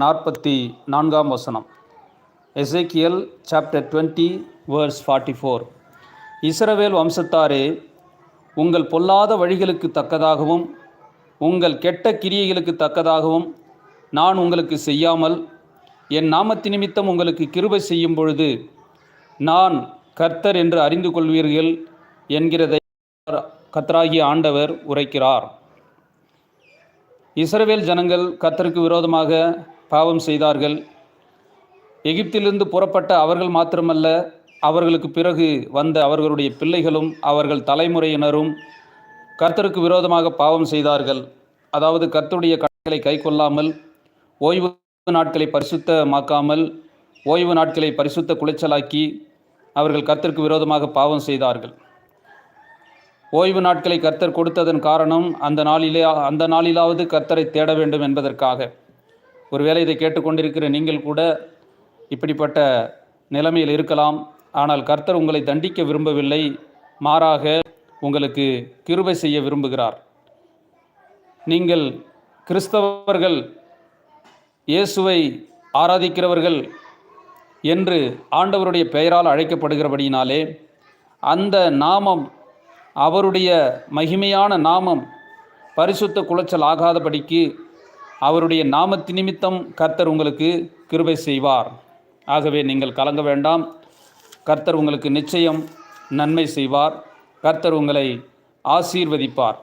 நாற்பத்தி நான்காம் வசனம். Ezekiel chapter twenty verse forty four இஸ்ரவேல் வம்சத்தாரே உங்கள் பொல்லாத வழிகளுக்கு தக்கதாகவும் உங்கள் கெட்ட கிரியைகளுக்கு தக்கதாகவும் நான் உங்களுக்கு செய்யாமல் என் நாமத்தி நிமித்தம் உங்களுக்கு கிருபை செய்யும் பொழுது நான் கர்த்தர் என்று அறிந்து கொள்வீர்கள் என்கிறதை கர்த்தராகிய ஆண்டவர் உரைக்கிறார். இஸ்ரவேல் ஜனங்கள் கர்த்தருக்கு விரோதமாக பாவம் செய்தார்கள். எகிப்திலிருந்து புறப்பட்ட அவர்கள் மாத்திரமல்ல அவர்களுக்கு பிறகு வந்த அவர்களுடைய பிள்ளைகளும் அவர்கள் தலைமுறையினரும் கர்த்தருக்கு விரோதமாக பாவம் செய்தார்கள். அதாவது கர்த்தருடைய கட்டளை கை கொள்ளாமல் ஓய்வு நாட்களை பரிசுத்தமாக்காமல் ஓய்வு நாட்களை பரிசுத்த குலைச்சலாக்கி அவர்கள் கர்த்தருக்கு விரோதமாக பாவம் செய்தார்கள். ஓய்வு நாட்களை கர்த்தர் கொடுத்ததன் காரணம் அந்த நாளிலே அந்த நாளிலாவது கர்த்தரை தேட வேண்டும் என்பதற்காக. ஒருவேளை இதை கேட்டுக்கொண்டிருக்கிற நீங்கள் கூட இப்படிப்பட்ட நிலைமையில் இருக்கலாம். ஆனால் கர்த்தர் உங்களை தண்டிக்க விரும்பவில்லை. மாறாக உங்களுக்கு கிருபை செய்ய விரும்புகிறார். நீங்கள் கிறிஸ்தவர்கள் இயேசுவை ஆராதிக்கிறவர்கள் என்று ஆண்டவருடைய பெயரால் அழைக்கப்படுகிறபடியினாலே அந்த நாமம் அவருடைய மகிமையான நாமம் பரிசுத்த குலைச்சல் ஆகாதபடிக்கு அவருடைய நாமத்து நிமித்தம் கர்த்தர் உங்களுக்கு கிருபை செய்வார். ஆகவே நீங்கள் கலங்க வேண்டாம். கர்த்தர் உங்களுக்கு நிச்சயம் நன்மை செய்வார். கர்த்தர் உங்களை ஆசீர்வதிப்பார்.